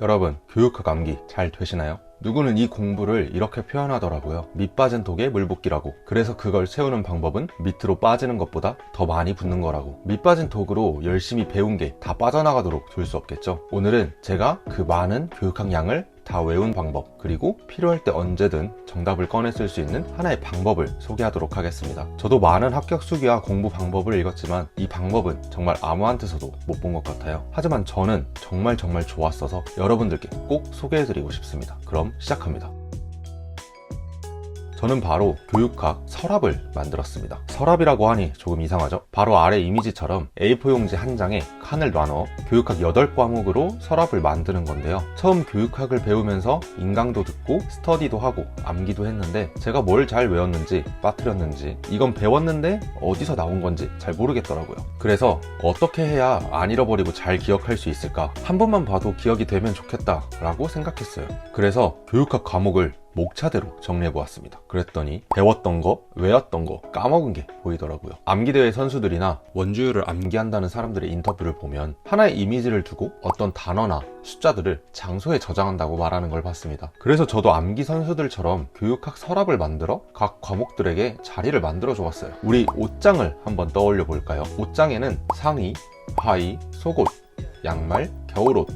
여러분, 교육학 암기 잘 되시나요? 누구는 이 공부를 이렇게 표현하더라고요. 밑 빠진 독에 물 붓기라고. 그래서 그걸 세우는 방법은 밑으로 빠지는 것보다 더 많이 붓는 거라고. 밑 빠진 독으로 열심히 배운 게 다 빠져나가도록 둘 수 없겠죠. 오늘은 제가 그 많은 교육학 양을 다 외운 방법, 그리고 필요할 때 언제든 정답을 꺼내 쓸 수 있는 하나의 방법을 소개하도록 하겠습니다. 저도 많은 합격 수기와 공부 방법을 읽었지만 이 방법은 정말 아무한테서도 못 본 것 같아요. 하지만 저는 정말 정말 좋았어서 여러분들께 꼭 소개해드리고 싶습니다. 그럼 시작합니다. 저는 바로 교육학 서랍을 만들었습니다. 서랍이라고 하니 조금 이상하죠? 바로 아래 이미지처럼 A4 용지 한 장에 칸을 나눠 교육학 8과목으로 서랍을 만드는 건데요. 처음 교육학을 배우면서 인강도 듣고 스터디도 하고 암기도 했는데 제가 뭘 잘 외웠는지 빠뜨렸는지 이건 배웠는데 어디서 나온 건지 잘 모르겠더라고요. 그래서 어떻게 해야 안 잃어버리고 잘 기억할 수 있을까? 한 번만 봐도 기억이 되면 좋겠다 라고 생각했어요. 그래서 교육학 과목을 목차대로 정리해 보았습니다. 그랬더니 배웠던 거, 외웠던 거, 까먹은 게 보이더라고요. 암기대회 선수들이나 원주율을 암기한다는 사람들의 인터뷰를 보면 하나의 이미지를 두고 어떤 단어나 숫자들을 장소에 저장한다고 말하는 걸 봤습니다. 그래서 저도 암기 선수들처럼 교육학 서랍을 만들어 각 과목들에게 자리를 만들어 주었어요. 우리 옷장을 한번 떠올려 볼까요? 옷장에는 상의, 하의, 속옷, 양말, 겨울옷,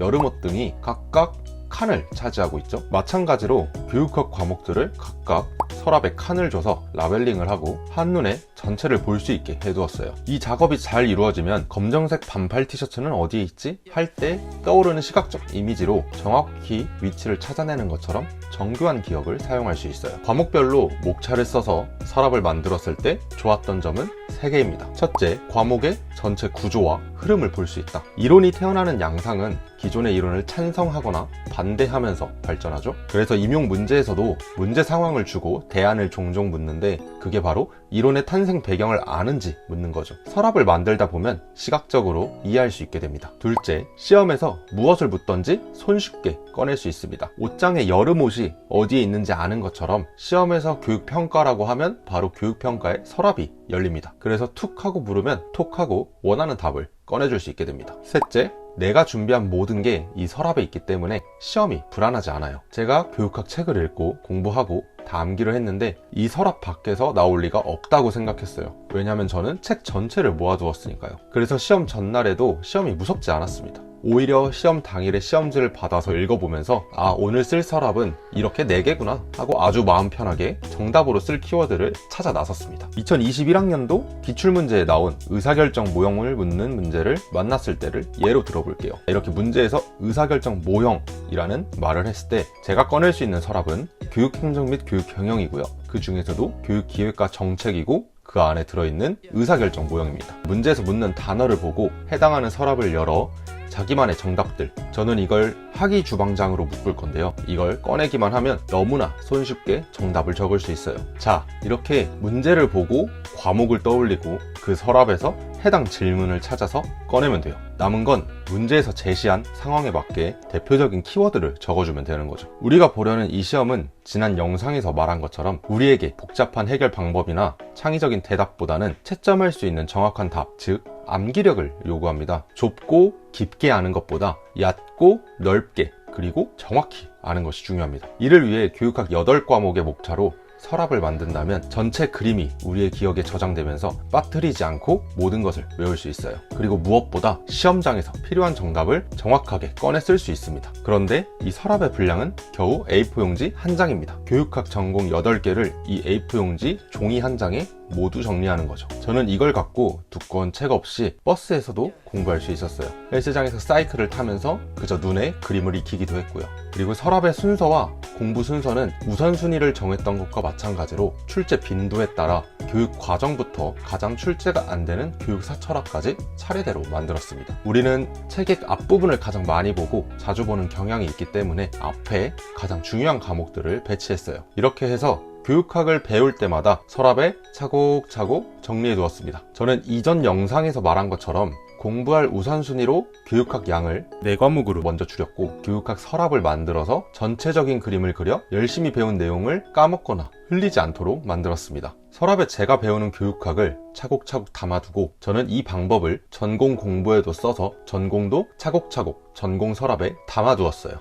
여름옷 등이 각각 칸을 차지하고 있죠. 마찬가지로 교육학 과목들을 각각 서랍에 칸을 줘서 라벨링을 하고 한눈에 전체를 볼 수 있게 해두었어요. 이 작업이 잘 이루어지면 검정색 반팔 티셔츠는 어디에 있지? 할 때 떠오르는 시각적 이미지로 정확히 위치를 찾아내는 것처럼 정교한 기억을 사용할 수 있어요. 과목별로 목차를 써서 서랍을 만들었을 때 좋았던 점은 3개입니다. 첫째, 과목의 전체 구조와 흐름을 볼 수 있다. 이론이 태어나는 양상은 기존의 이론을 찬성하거나 반대하면서 발전하죠. 그래서 임용 문제에서도 문제 상황을 주고 대안을 종종 묻는데 그게 바로 이론의 탄생 배경을 아는지 묻는 거죠. 서랍을 만들다 보면 시각적으로 이해할 수 있게 됩니다. 둘째, 시험에서 무엇을 묻던지 손쉽게 꺼낼 수 있습니다. 옷장에 여름 옷이 어디에 있는지 아는 것처럼 시험에서 교육평가라고 하면 바로 교육평가의 서랍이 열립니다. 그래서 툭 하고 물으면 톡 하고 원하는 답을 꺼내줄 수 있게 됩니다. 셋째, 내가 준비한 모든 게 이 서랍에 있기 때문에 시험이 불안하지 않아요. 제가 교육학 책을 읽고 공부하고 다 암기를 했는데 이 서랍 밖에서 나올 리가 없다고 생각했어요. 왜냐하면 저는 책 전체를 모아두었으니까요. 그래서 시험 전날에도 시험이 무섭지 않았습니다. 오히려 시험 당일에 시험지를 받아서 읽어보면서 아 오늘 쓸 서랍은 이렇게 4개구나 하고 아주 마음 편하게 정답으로 쓸 키워드를 찾아 나섰습니다. 2021학년도 기출문제에 나온 의사결정 모형을 묻는 문제를 만났을 때를 예로 들어볼게요. 이렇게 문제에서 의사결정 모형이라는 말을 했을 때 제가 꺼낼 수 있는 서랍은 교육행정 및 교육경영이고요. 그 중에서도 교육기획과 정책이고 그 안에 들어있는 의사결정 모형입니다. 문제에서 묻는 단어를 보고 해당하는 서랍을 열어 자기만의 정답들. 저는 이걸 학위 주방장으로 묶을 건데요. 이걸 꺼내기만 하면 너무나 손쉽게 정답을 적을 수 있어요. 자, 이렇게 문제를 보고 과목을 떠올리고 그 서랍에서 해당 질문을 찾아서 꺼내면 돼요. 남은 건 문제에서 제시한 상황에 맞게 대표적인 키워드를 적어주면 되는 거죠. 우리가 보려는 이 시험은 지난 영상에서 말한 것처럼 우리에게 복잡한 해결 방법이나 창의적인 대답보다는 채점할 수 있는 정확한 답, 즉 암기력을 요구합니다. 좁고 깊게 아는 것보다 얕고 넓게 그리고 정확히 아는 것이 중요합니다. 이를 위해 교육학 8과목의 목차로 서랍을 만든다면 전체 그림이 우리의 기억에 저장되면서 빠뜨리지 않고 모든 것을 외울 수 있어요. 그리고 무엇보다 시험장에서 필요한 정답을 정확하게 꺼내 쓸 수 있습니다. 그런데 이 서랍의 분량은 겨우 A4 용지 한 장입니다. 교육학 전공 8개를 이 A4 용지 종이 한 장에 모두 정리하는 거죠. 저는 이걸 갖고 두꺼운 책 없이 버스에서도 공부할 수 있었어요. 헬스장에서 사이클을 타면서 그저 눈에 그림을 익히기도 했고요. 그리고 서랍의 순서와 공부 순서는 우선순위를 정했던 것과 마찬가지로 출제 빈도에 따라 교육 과정부터 가장 출제가 안 되는 교육사 철학까지 차례대로 만들었습니다. 우리는 책의 앞부분을 가장 많이 보고 자주 보는 경향이 있기 때문에 앞에 가장 중요한 과목들을 배치했어요. 이렇게 해서 교육학을 배울 때마다 서랍에 차곡차곡 정리해 두었습니다. 저는 이전 영상에서 말한 것처럼 공부할 우선순위로 교육학 양을 네 과목으로 먼저 줄였고 교육학 서랍을 만들어서 전체적인 그림을 그려 열심히 배운 내용을 까먹거나 흘리지 않도록 만들었습니다. 서랍에 제가 배우는 교육학을 차곡차곡 담아두고 저는 이 방법을 전공 공부에도 써서 전공도 차곡차곡 전공 서랍에 담아두었어요.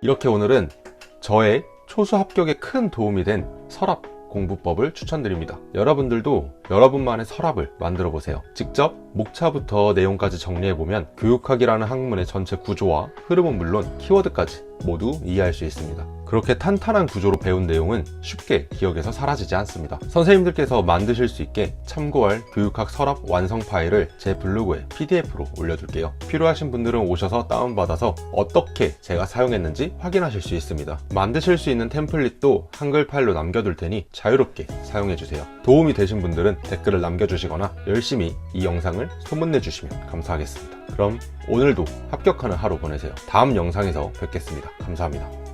이렇게 오늘은 저의 초수 합격에 큰 도움이 된 서랍 공부법을 추천드립니다. 여러분들도 여러분만의 서랍을 만들어 보세요. 직접 목차부터 내용까지 정리해 보면 교육학이라는 학문의 전체 구조와 흐름은 물론 키워드까지 모두 이해할 수 있습니다. 그렇게 탄탄한 구조로 배운 내용은 쉽게 기억에서 사라지지 않습니다. 선생님들께서 만드실 수 있게 참고할 교육학 서랍 완성 파일을 제 블로그에 PDF로 올려둘게요. 필요하신 분들은 오셔서 다운받아서 어떻게 제가 사용했는지 확인하실 수 있습니다. 만드실 수 있는 템플릿도 한글 파일로 남겨둘 테니 자유롭게 사용해주세요. 도움이 되신 분들은 댓글을 남겨주시거나 열심히 이 영상을 소문내주시면 감사하겠습니다. 그럼 오늘도 합격하는 하루 보내세요. 다음 영상에서 뵙겠습니다. 감사합니다.